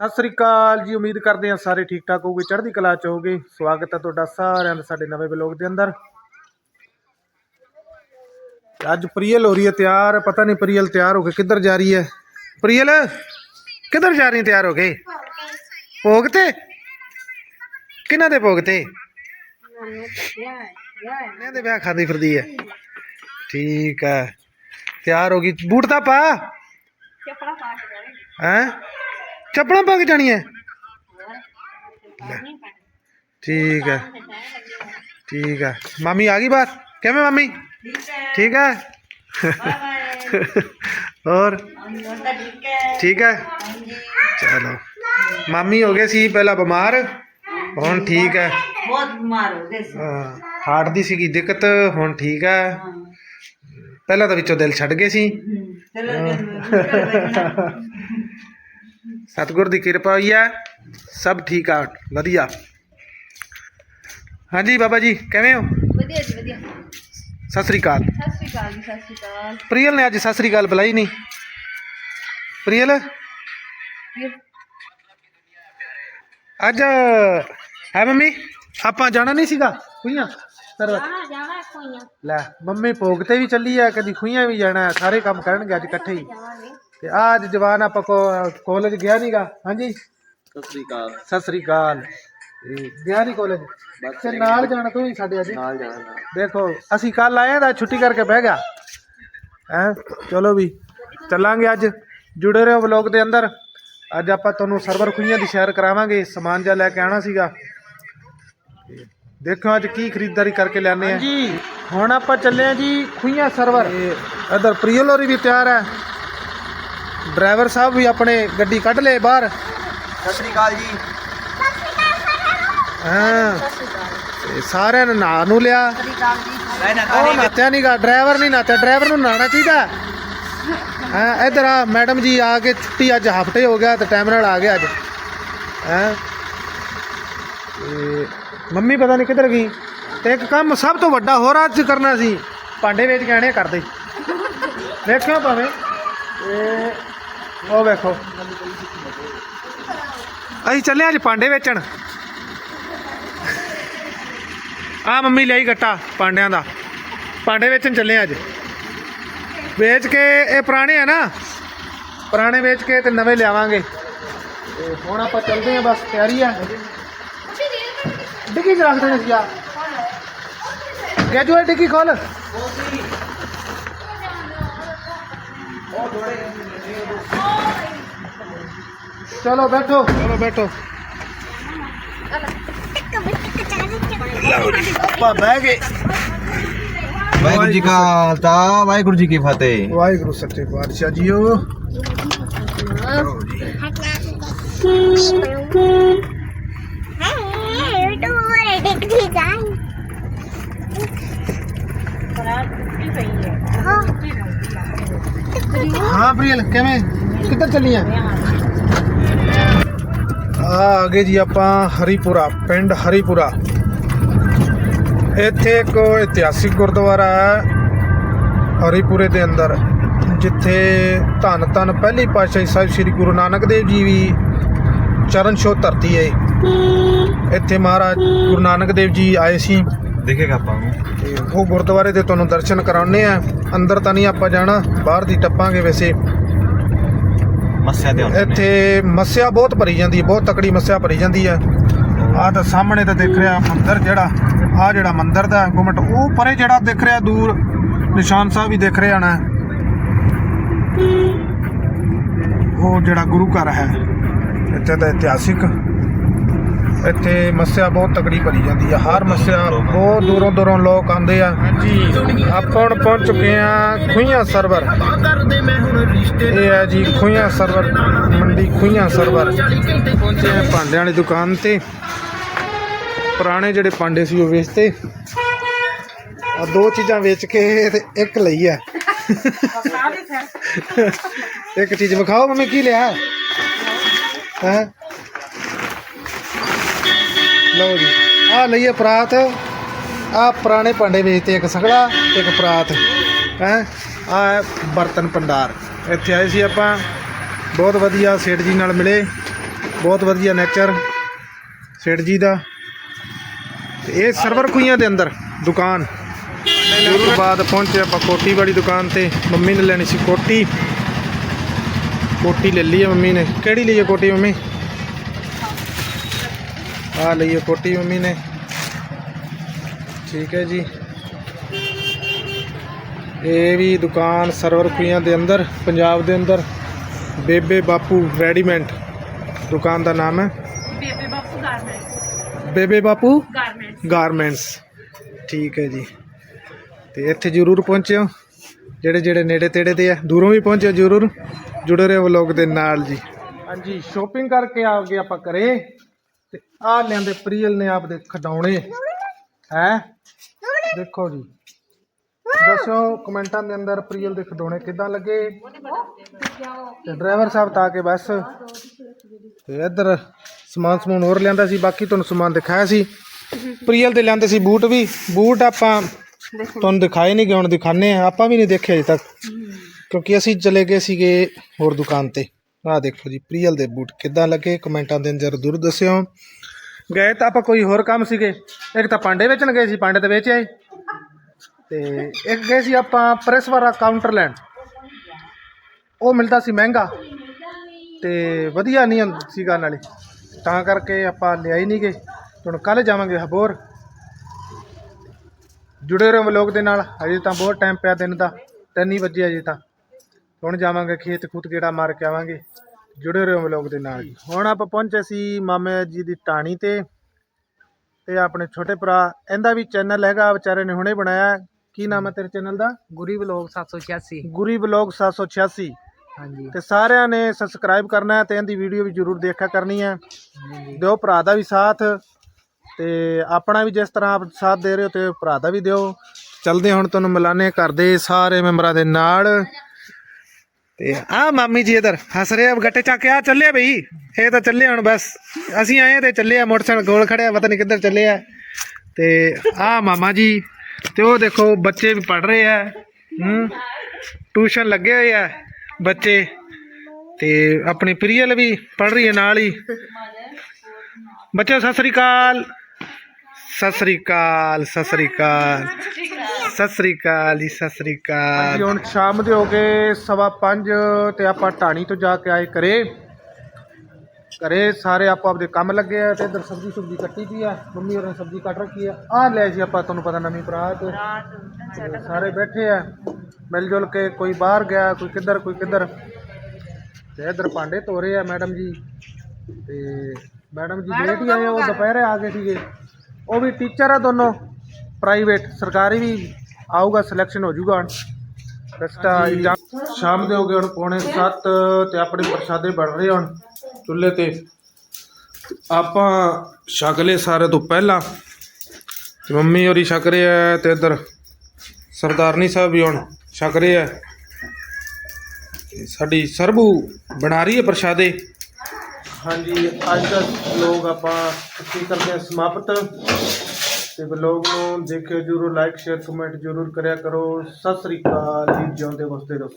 ਸਤਿ ਸ੍ਰੀ ਅਕਾਲ ਜੀ ਉਮੀਦ ਕਰਦੇ ਹਾਂ ਸਾਰੇ ਠੀਕ ਠਾਕ ਹੋਗੇ ਚੜ੍ਹਦੀ ਕਲਾ ਚ ਹੋਗੇ ਸਵਾਗਤ ਹੈ ਤੁਹਾਡਾ ਸਾਰਿਆਂ ਦਾ ਸਾਡੇ ਨਵੇਂ ਵਲੌਗ ਦੇ ਅੰਦਰ। ਅੱਜ ਪ੍ਰੀਅਲ ਹੋ ਰਹੀ ਹੈ ਤਿਆਰ ਪਤਾ ਨਹੀਂ ਪ੍ਰੀਅਲ ਤਿਆਰ ਹੋ ਕੇ ਕਿੱਧਰ ਜਾ ਰਹੀ ਹੈ। ਪ੍ਰੀਅਲ ਕਿੱਧਰ ਜਾ ਰਹੀ ਤਿਆਰ ਹੋ ਕੇ? ਭੋਗ ਤੇ? ਕਿਹਨਾਂ ਦੇ ਭੋਗ ਤੇ? ਇਹਨਾਂ ਦੇ ਵਿਆਹ ਖਾਦੀ ਫਿਰਦੀ ਹੈ? ਠੀਕ ਹੈ। ਤਿਆਰ ਹੋ ਗਈ। ਬੂਟ ਤਾਂ ਪਾ। ਹੈਂ? ਚੱਪਲਾਂ ਪਾ ਕੇ ਜਾਣੀ ਹੈ ਲੈ, ਠੀਕ ਹੈ ਠੀਕ ਹੈ ਮਾਮੀ ਆ ਗਈ ਬਾਹਰ? ਕਿਵੇਂ ਮਾਮੀ? ਠੀਕ ਹੈ ਹੋਰ? ਠੀਕ ਹੈ ਚਲੋ। ਮਾਮੀ ਹੋ ਗਏ ਸੀ ਪਹਿਲਾਂ ਬਿਮਾਰ। ਹੁਣ ਠੀਕ ਹੈ ਬਹੁਤ ਬਿਮਾਰ ਹੋ ਗਏ ਸੀ। ਹਾਰਟ ਦੀ ਸੀਗੀ ਦਿੱਕਤ ਹੁਣ ਠੀਕ ਹੈ। ਪਹਿਲਾਂ ਤਾਂ ਵਿੱਚੋਂ ਦਿਲ ਛੱਡ ਗਏ ਸੀ। ਚਲੋ ਨਿਕਲ ਬੈਠਣਾ ਸਤਿਗੁਰ ਦੀ ਕਿਰਪਾ ਹੋਈ ਹੈ। ਸਭ ਠੀਕ ਆ। ਵਧੀਆ। ਹਾਂਜੀ ਬਾਬਾ ਜੀ ਕਿਵੇਂ ਹੋ? ਵਧੀਆ ਜੀ ਵਧੀਆ। ਸਤਿ ਸ੍ਰੀ ਅਕਾਲ। ਸਤਿ ਸ਼੍ਰੀ ਅਕਾਲ ਜੀ ਸਤਿ ਸ਼੍ਰੀ ਅਕਾਲ। ਪ੍ਰੀਅਲ ਨੇ ਅੱਜ ਸਤਿ ਸ੍ਰੀ ਅਕਾਲ ਬੁਲਾਈ ਨਹੀਂ। ਪ੍ਰੀਅਲ? ਅੱਜ ਹੈ ਮੰਮੀ? ਆਪਾਂ ਜਾਣਾ ਨਹੀਂ ਸੀਗਾ? ਖੁਈਆਂ? ਸਰਵਤ। ਜਾਣਾ ਜਾਣਾ ਕੋਈਆਂ ਲੈ ਮੰਮੀ ਭੋਗ ਤੇ ਵੀ ਚੱਲੀ ਆ ਕਦੀ ਖੁਈਆਂ ਵੀ ਜਾਣਾ ਸਾਰੇ ਕੰਮ ਕਰਨਗੇ ਅੱਜ ਇਕੱਠੇ ਹੀ ਜਾਵਾਂਗੇ। ਤੇ ਆ ਅੱਜ ਜਵਾਨ ਆਪਾਂ ਕਾਲਜ ਗਿਆ ਨਹੀਂਗਾ ਹਾਂਜੀ? ਸਤਿ ਸ੍ਰੀ ਅਕਾਲ। ਸਤਿ ਸ੍ਰੀ ਅਕਾਲ। ਇਹ ਗਿਆ ਨਹੀਂ ਕਾਲਜ ਤੇ ਨਾਲ ਜਾਣਾ ਤੂੰ ਵੀ ਸਾਡੇ ਅੱਜ? ਨਾਲ ਜਾਣਾ ਦੇਖੋ ਅਸੀਂ ਕੱਲ ਆਏ ਤਾਂ ਛੁੱਟੀ ਕਰਕੇ ਬਹਿ ਗਿਆ। ਹੈ? ਚਲੋ ਵੀ। ਚੱਲਾਂਗੇ ਅੱਜ। ਜੁੜੇ ਰਹੋ ਵਲੌਗ ਦੇ ਅੰਦਰ। ਅੱਜ ਆਪਾਂ ਤੁਹਾਨੂੰ ਸਰਵਰ ਖੁਈਆਂ ਦੀ ਸ਼ੇਅਰ ਕਰਾਵਾਂਗੇ। ਸਮਾਨ ਜਿਹਾ ਲੈ ਕੇ ਆਣਾ ਸੀਗਾ। ਦੇਖੋ ਅੱਜ ਕੀ ਖਰੀਦਦਾਰੀ ਕਰਕੇ ਲਿਆਨੇ ਆ। ਜੀ ਹੁਣ ਆਪਾਂ ਚੱਲੇ ਆ ਜੀ ਖੁਈਆਂ ਸਰਵਰ। ਇਧਰ ਪ੍ਰੀਅਲ ਹੋਰੀ ਵੀ ਤਿਆਰ ਹੈ। ਡਰਾਈਵਰ ਸਾਹਿਬ ਵੀ ਆਪਣੇ ਗੱਡੀ ਕੱਢ ਲਏ ਬਾਹਰ। ਸਤਿ ਸ੍ਰੀ ਅਕਾਲ ਜੀ। ਹਾਂ। ਤੇ ਸਾਰਿਆਂ ਨੇ ਨਹਾ ਨੂੰ ਲਿਆ। ਮੈਂ ਨਾ ਉਹ ਨਾਤਿਆ ਨਹੀਂਗਾ ਡਰਾਈਵਰ ਨਹੀਂ ਨਾਤਿਆ ਡਰਾਈਵਰ ਨੂੰ ਨਹਾਣਾ ਚਾਹੀਦਾ। ਹਾਂ ਇਧਰ ਆ ਮੈਡਮ ਜੀ ਆ ਕੇ ਛੁੱਟੀ ਅੱਜ ਹਫ਼ਤੇ ਹੋ ਗਿਆ ਤੇ ਟਾਈਮ ਨਾਲ ਆ ਗਿਆ ਅੱਜ। ਹੈ। ਮੰਮੀ ਪਤਾ ਨਹੀਂ ਕਿੱਧਰ ਗਈ। ਤੇ ਇੱਕ ਕੰਮ ਸਭ ਤੋਂ ਵੱਡਾ ਹੋਰ ਅੱਜ ਕਰਨਾ ਸੀ। ਭਾਂਡੇ ਵੇਚ ਕੇ ਆਣੇ ਕਰਦੇ ਵੇਖਿਓ ਭਾਵੇਂ। ਤੇ ਉਹ ਵੇਖੋ। ਅਸੀਂ ਚੱਲੇ ਅੱਜ ਭਾਂਡੇ ਵੇਚਣ। ਆ ਮੰਮੀ ਲਈ ਗੱਟਾ ਪਾਂਡਿਆਂ ਦਾ। ਪਾਂਡੇ ਵੇਚਣ ਚੱਲੇ ਅੱਜ। ਵੇਚ ਕੇ ਇਹ ਪੁਰਾਣੇ ਆ ਨਾ। ਪੁਰਾਣੇ ਵੇਚ ਕੇ ਤੇ ਨਵੇਂ ਲਿਆਵਾਂਗੇ। ਤੇ ਹੁਣ ਆਪਾਂ ਚੱਲਦੇ ਆ ਬਸ ਤਿਆਰੀ ਆ। ਡਿੱਗੀ ਰੱਖ ਦੇਣੇ ਸੀ ਆ। ਗੈਜੂਏ ਡਿੱਗੀ ਖੋਲ। ਚਲੋ ਬੈਠੋ ਚਲੋ ਬੈਠੋ ਆਪਾਂ ਬਹਿ ਗਏ ਵਾਹਿਗੁਰੂ ਜੀ ਕਾ ਖਾਲਸਾ ਵਾਹਿਗੁਰੂ ਜੀ ਕੀ ਫਤਿਹ ਵਾਹਿਗੁਰੂ ਸੱਚੇ ਪਾਤਸ਼ਾਹ ਜੀਓ ਹਾਂ, ਪ੍ਰੀਅਲ, ਕਿਵੇਂ? ਕਿੱਧਰ ਚੱਲੀ ਆ ਆ ਗਏ ਜੀ ਆਪਾਂ ਹਰੀਪੁਰਾ, ਪਿੰਡ ਹਰੀਪੁਰਾ। ਇੱਥੇ ਇੱਕ ਇਤਿਹਾਸਿਕ ਗੁਰਦੁਆਰਾ ਹੈ, ਹਰੀਪੁਰੇ ਦੇ ਅੰਦਰ, ਜਿੱਥੇ ਧੰਨ ਧੰਨ ਪਹਿਲੀ ਪਾਤਸ਼ਾਹੀ ਸਾਹਿਬ ਸ੍ਰੀ ਗੁਰੂ ਨਾਨਕ ਦੇਵ ਜੀ ਵੀ ਚਰਨ ਛੋਹ ਧਰਤੀ ਹੈ। ਇੱਥੇ ਮਹਾਰਾਜ ਗੁਰੂ ਨਾਨਕ ਦੇਵ ਜੀ ਆਏ ਸੀ। ਦੇਖੇਗਾ ਆਪਾਂ ਨੂੰ ਤੇ ਉਹ ਗੁਰਦੁਆਰੇ ਦੇ ਤੁਹਾਨੂੰ ਦਰਸ਼ਨ ਕਰਾਉਣੇ ਆ। ਅੰਦਰ ਤਾਂ ਨਹੀਂ ਆਪਾਂ ਜਾਣਾ ਬਾਹਰ ਦੀ ਟੱਪਾਂਗੇ ਵੈਸੇ। ਮੱਸਿਆ ਤੇ ਆਉਂਦੇ ਨੇ। ਇੱਥੇ ਮੱਸਿਆ ਬਹੁਤ ਭਰੀ ਜਾਂਦੀ ਹੈ ਬਹੁਤ ਤਕੜੀ ਮੱਸਿਆ ਭਰੀ ਜਾਂਦੀ ਹੈ। ਆਹ ਤਾਂ ਸਾਹਮਣੇ ਤਾਂ ਦਿਖ ਰਿਹਾ ਮੰਦਿਰ ਜਿਹੜਾ ਆਹ ਜਿਹੜਾ ਮੰਦਿਰ ਦਾ ਗੁਮਟ ਉਹ ਪਰੇ ਜਿਹੜਾ ਦਿਖ ਰਿਹਾ ਦੂਰ ਨਿਸ਼ਾਨ ਸਾਹਿਬ ਵੀ ਦਿਖ ਰਿਹਾ ਨਾ। ਉਹ ਜਿਹੜਾ ਗੁਰੂ ਘਰ ਹੈ ਇੱਥੇ ਦਾ ਇਤਿਹਾਸਿਕ ਇੱਥੇ ਮੱਸਿਆ ਬਹੁਤ ਤਕੜੀ ਭਰੀ ਜਾਂਦੀ ਹੈ ਹਰ ਮੱਸਿਆ ਬਹੁਤ ਦੂਰੋਂ ਦੂਰੋਂ ਲੋਕ ਆਉਂਦੇ ਆ। ਹਾਂਜੀ। ਆਪਾਂ ਹੁਣ ਪਹੁੰਚ ਚੁੱਕੇ ਆ ਖੁਈਆਂ ਸਰਵਰ। ਇਹ ਹੈ ਜੀ ਖੁਈਆਂ ਸਰਵਰ ਮੰਡੀ ਖੁਈਆਂ ਸਰਵਰ। ਪਹੁੰਚੇ ਆ ਭਾਂਡਿਆਂ ਵਾਲੀ ਦੁਕਾਨ ਤੇ। ਪੁਰਾਣੇ ਜਿਹੜੇ ਭਾਂਡੇ ਸੀ ਉਹ ਵੇਚਤੇ। ਆ ਦੋ ਚੀਜ਼ਾਂ ਵੇਚ ਕੇ ਤੇ ਇੱਕ ਲਈ ਹੈ ਇੱਕ ਚੀਜ਼ ਵਿਖਾਓ ਮੰਮੀ ਕੀ ਲਿਆ? ਹੈ? ਲਓ ਜੀ। ਆ ਲਈਏ ਪਰਾਤ। ਆ ਪੁਰਾਣੇ ਭਾਂਡੇ ਵੇਚਦੇ ਇੱਕ ਸਗੜਾ ਇੱਕ ਪਰਾਤ। ਹੈ? ਆ ਬਰਤਨ ਭੰਡਾਰ। ਇੱਥੇ ਆਏ ਸੀ ਆਪਾਂ। ਬਹੁਤ ਵਧੀਆ ਸੇਠ ਜੀ ਨਾਲ ਮਿਲੇ। ਬਹੁਤ ਵਧੀਆ ਨੇਚਰ। ਸੇਠ ਜੀ ਦਾ। ਤੇ ਇਹ ਸਰਵਰ ਕੁਈਆਂ ਦੇ ਅੰਦਰ, ਦੁਕਾਨ। ਉਸ ਤੋਂ ਬਾਅਦ ਪਹੁੰਚੇ ਆਪਾਂ ਕੋਟੀ ਵਾਲੀ ਦੁਕਾਨ ਤੇ। ਮੰਮੀ ਨੇ ਲੈਣੀ ਸੀ ਕੋਟੀ ਕੋਟੀ ਲੈ ਲਈ ਹੈ ਮੰਮੀ ਨੇ। ਕਿਹੜੀ ਲਈ ਹੈ ਕੋਟੀ ਮੰਮੀ? ਆ ਲਈ ਹੈ ਕੋਟੀ ਮੰਮੀ ਨੇ। ਠੀਕ ਹੈ ਜੀ। ਇਹ ਵੀ ਦੁਕਾਨ ਸਰਵਰ ਖੁਈਆਂ ਦੇ ਅੰਦਰ ਪੰਜਾਬ ਦੇ ਅੰਦਰ। ਬੇਬੇ ਬਾਪੂ ਰੈਡੀਮੈਂਟ ਦੁਕਾਨ ਦਾ ਨਾਮ ਹੈ। ਬੇਬੇ ਬਾਪੂ ਗਾਰਮੈਂਟ ਬੇਬੇ ਬਾਪੂ ਗਾਰਮੈਂਟ ਗਾਰਮੈਂਟਸ। ਠੀਕ ਹੈ ਜੀ। ਤੇ ਇੱਥੇ ਜ਼ਰੂਰ ਪਹੁੰਚਿਓ। ਜਿਹੜੇ ਜਿਹੜੇ ਨੇੜੇ ਤੇੜੇ ਦੇ ਆ ਦੂਰੋਂ ਵੀ ਪਹੁੰਚਿਓ ਜ਼ਰੂਰ। ਜੁੜੇ ਰਹੋ ਵਲੋਗ ਦੇ ਨਾਲ ਜੀ। ਹਾਂਜੀ ਸ਼ੋਪਿੰਗ ਕਰਕੇ ਆ ਗਏ ਆਪਾਂ ਘਰੇ। ਤੇ ਆ ਲਿਆਂਦੇ ਪ੍ਰੀਅਲ ਨੇ ਆਪਦੇ ਖਡਾਉਣੇ ਹੈ? ਦੇਖੋ ਜੀ। ਦੱਸੋ, ਕਮੈਂਟਾਂ ਦੇ ਅੰਦਰ ਪ੍ਰੀਅਲ ਦੇ ਖਡਾਉਣੇ ਕਿਦਾਂ ਲੱਗੇ? ਤੇ ਡਰਾਈਵਰ ਸਾਹਿਬ ਤਾਂ ਆ ਕੇ ਬਸ ਤੇ ਇੱਧਰ ਸਮਾਨ ਸਮੂਨ ਹੋਰ ਲਿਆਂਦਾ ਸੀ, ਬਾਕੀ ਤੁਹਾਨੂੰ ਸਮਾਨ ਦਿਖਾਇਆ ਸੀ। ਪ੍ਰੀਅਲ ਦੇ ਲਿਆਂਦੇ ਸੀ ਬੂਟ ਵੀ। ਬੂਟ ਆਪਾਂ ਤੁਹਾਨੂੰ ਦਿਖਾਏ ਨਹੀਂ ਗਏ, ਹੁਣ ਦਿਖਾਣੇ ਆ ਆਪਾਂ ਵੀ ਨਹੀਂ ਦੇਖੇ ਅਜੇ ਤੱਕ, ਕਿਉਂਕਿ ਅਸੀਂ ਚਲੇ ਗਏ ਸੀਗੇ ਹੋਰ ਦੁਕਾਨ ਤੇ। ਆਹ ਦੇਖੋ ਜੀ, ਪ੍ਰੀਅਲ ਦੇ ਬੂਟ ਕਿੱਦਾਂ ਲੱਗੇ? ਕਮੈਂਟਾਂ ਦੇ ਅੰਦਰ ਜ਼ਰੂਰ ਦੱਸਿਓ। ਗਏ ਤਾਂ ਆਪਾਂ ਕੋਈ ਹੋਰ ਕੰਮ ਸੀਗੇ। ਇੱਕ ਤਾਂ ਪਾਂਡੇ ਵੇਚਣ ਗਏ ਸੀ ਪਾਂਡੇ ਤੇ ਵੇਚ ਆਏ। ਤੇ ਇੱਕ ਗਏ ਸੀ ਆਪਾਂ ਪ੍ਰੈਸ ਵਾਲਾ ਕਾਊਂਟਰ ਲੈਣ। ਉਹ ਮਿਲਦਾ ਸੀ ਮਹਿੰਗਾ। ਤੇ ਵਧੀਆ ਨਹੀਂ ਸੀਗਾ ਨਾਲੇ। ਤਾਂ ਕਰਕੇ ਆਪਾਂ ਲਿਆਈ ਨਹੀਂ ਗਏ। ਹੁਣ ਕੱਲ ਜਾਵਾਂਗੇ ਹਬੋਰ। ਜੁੜੇ ਰਹੋ ਵਲੋਗ ਦੇ ਨਾਲ। ਅਜੇ ਤਾਂ ਬਹੁਤ ਟਾਈਮ ਪਿਆ ਦਿਨ ਦਾ। ਤਿੰਨ ਹੀ ਵਜੇ ਅਜੇ ਤਾਂ। ਹੁਣ ਜਾਵਾਂਗੇ ਖੇਤ ਖੂਤ ਗੇੜਾ ਮਾਰ ਕੇ ਆਵਾਂਗੇ ਜੁੜੇ ਰਹੋ ਵਲੋਗ ਦੇ ਨਾਲ। ਹੁਣ ਆਪਾਂ ਪਹੁੰਚੇ ਸੀ ਮਾਮੇ ਜੀ ਦੀ ਟਾਣੀ ਤੇ ਤੇ ਆਪਣੇ ਛੋਟੇ ਭਰਾ ਇਹਦਾ ਵੀ ਚੈਨਲ ਹੈਗਾ ਵਿਚਾਰੇ ਨੇ ਹੁਣੇ ਬਣਾਇਆ। ਕੀ ਨਾਮ ਹੈ ਤੇਰੇ ਚੈਨਲ ਦਾ? ਗੁਰੀ ਬਲੌਗ 786 ਗੁਰੀ ਵਲੋਗ 786 ਹਾਂਜੀ। ਤੇ ਸਾਰਿਆਂ ਨੇ ਸਬਸਕ੍ਰਾਈਬ ਕਰਨਾ ਹੈ ਤੇ ਇਹਦੀ ਵੀਡੀਓ ਵੀ ਜਰੂਰ ਦੇਖਿਆ ਕਰਨੀ ਹੈ। ਦਿਓ ਭਰਾ ਦਾ ਵੀ ਸਾਥ ਤੇ ਆਪਣਾ ਵੀ ਜਿਸ ਤਰ੍ਹਾਂ ਆਪ ਸਾਥ ਦੇ ਰਹੇ ਹੋ ਤੇ ਭਰਾ ਦਾ ਵੀ ਦਿਓ। ਚਲਦੇ ਹੁਣ ਤੁਹਾਨੂੰ ਮਿਲਾਨੇ ਘਰ ਦੇ ਸਾਰੇ ਮੈਂਬਰਾਂ ਦੇ ਨਾਲ। ਤੇ ਆ ਮਾਮੀ ਜੀ ਇਧਰ, ਹੱਸ ਰਹੇ ਆ ਗੱਟੇ ਚੱਕ ਕੇ ਆ ਚੱਲੇ ਬਈ। ਇਹ ਤਾਂ ਚੱਲੇ ਹੁਣ ਬਸ। ਅਸੀਂ ਆਏ ਤੇ ਚੱਲੇ ਆ, ਮੋਟਰਸਾਈਕਲ ਕੋਲ ਖੜਿਆ ਪਤਾ ਨਹੀਂ ਕਿੱਧਰ ਚੱਲੇ ਆ। ਤੇ ਆ ਮਾਮਾ ਜੀ, ਤੇ ਉਹ ਦੇਖੋ, ਬੱਚੇ ਵੀ ਪੜ ਰਹੇ ਆ। ਹੂੰ, ਟਿਊਸ਼ਨ ਲੱਗੇ ਹੋਏ ਆ ਬੱਚੇ। ਤੇ ਆਪਣੀ ਪ੍ਰੀਅਲ ਵੀ ਪੜ ਰਹੀ ਹੈ ਨਾਲ ਹੀ। ਬੱਚੇ ਸਤਿ ਸ੍ਰੀ ਅਕਾਲ। ਸਤਿ ਸ੍ਰੀ ਅਕਾਲ, ਸਤਿ ਸ੍ਰੀ ਅਕਾਲ। ਸਤਿ ਸ੍ਰੀ ਅਕਾਲ ਜੀ ਸਤਿ ਸ੍ਰੀ ਅਕਾਲ। ਹੁਣ ਸ਼ਾਮ ਦੇ ਹੋ ਗਏ ਸਵਾ ਪੰਜ ਤੇ ਆਪਾਂ ਢਾਣੀ ਤੋਂ ਜਾ ਕੇ ਆਏ ਘਰੇ। ਘਰੇ ਸਾਰੇ ਆਪੋ ਆਪਦੇ ਕੰਮ ਲੱਗੇ ਆ ਤੇ ਇਧਰ ਸਬਜ਼ੀ ਸੁਬਜ਼ੀ ਕੱਟੀ ਪਈ ਆ। ਮੰਮੀ ਹੋਰਾਂ ਨੇ ਸਬਜ਼ੀ ਕੱਟ ਰੱਖੀ ਆ। ਆਹ ਲੈ ਜੀ ਆਪਾਂ ਤੁਹਾਨੂੰ ਪਤਾ ਨਵੀਂ ਤੇ ਸਾਰੇ ਬੈਠੇ ਆ। ਮਿਲ ਜੁਲ ਕੇ ਕੋਈ ਬਾਹਰ ਗਿਆ ਕੋਈ ਕਿੱਧਰ ਕੋਈ ਕਿੱਧਰ। ਤੇ ਇਧਰ ਭਾਂਡੇ ਧੋ ਰਹੇ ਆ ਮੈਡਮ ਜੀ। ਤੇ ਮੈਡਮ ਜੀ ਲੇਟ ਹੀ ਆਏ ਆ, ਉਹ ਦੁਪਹਿਰੇ ਆ ਗਏ ਸੀਗੇ। ਉਹ ਵੀ ਟੀਚਰ ਆ ਦੋਨੋਂ। ਪ੍ਰਾਈਵੇਟ ਸਰਕਾਰੀ ਵੀ। ਆਊਗਾ ਸਿਲੈਕਸ਼ਨ ਹੋ ਜਾਊਗਾ ਰਸਤਾ ਐਗਜ਼ਾਮ ਸ਼ਾਮ ਦੇ ਹੋ ਗਏ ਹੁਣ ਪੌਣੇ 7 ਤੇ ਆਪਣੇ ਪ੍ਰਸ਼ਾਦੇ ਬਣ ਰਹੇ ਹੁਣ ਚੁੱਲ੍ਹੇ ਤੇ। ਆਪਾਂ ਛਕ ਲਏ ਸਾਰੇ ਤੋਂ ਪਹਿਲਾਂ। ਤੇ ਮੰਮੀ ਹੋਰੀ ਛਕ ਰਹੇ ਆ ਤੇ ਇੱਧਰ ਸਰਦਾਰਨੀ ਸਾਹਿਬ ਵੀ ਹੁਣ ਛਕ ਰਹੇ ਆ। ਸਾਡੀ ਸਰਬੂ ਬਣਾ ਰਹੀ ਹੈ ਪ੍ਰਸ਼ਾਦੇ। ਹਾਂਜੀ ਅੱਜ ਦਾ ਲੋਗ ਆਪਾਂ ਕੀ ਕਰਦੇ ਹਾਂ ਸਮਾਪਤ ਤੇ ਵਲੋਗ ਨੂੰ ਦੇਖਿਓ ਜਰੂਰ ਲਾਈਕ ਸ਼ੇਅਰ ਕਮੈਂਟ ਜਰੂਰ ਕਰਿਆ ਕਰੋ। ਸਤਿ ਸ੍ਰੀ ਅਕਾਲ ਜੀ, ਜਿਉਂਦੇ ਵਸਦੇ ਰਹੋ।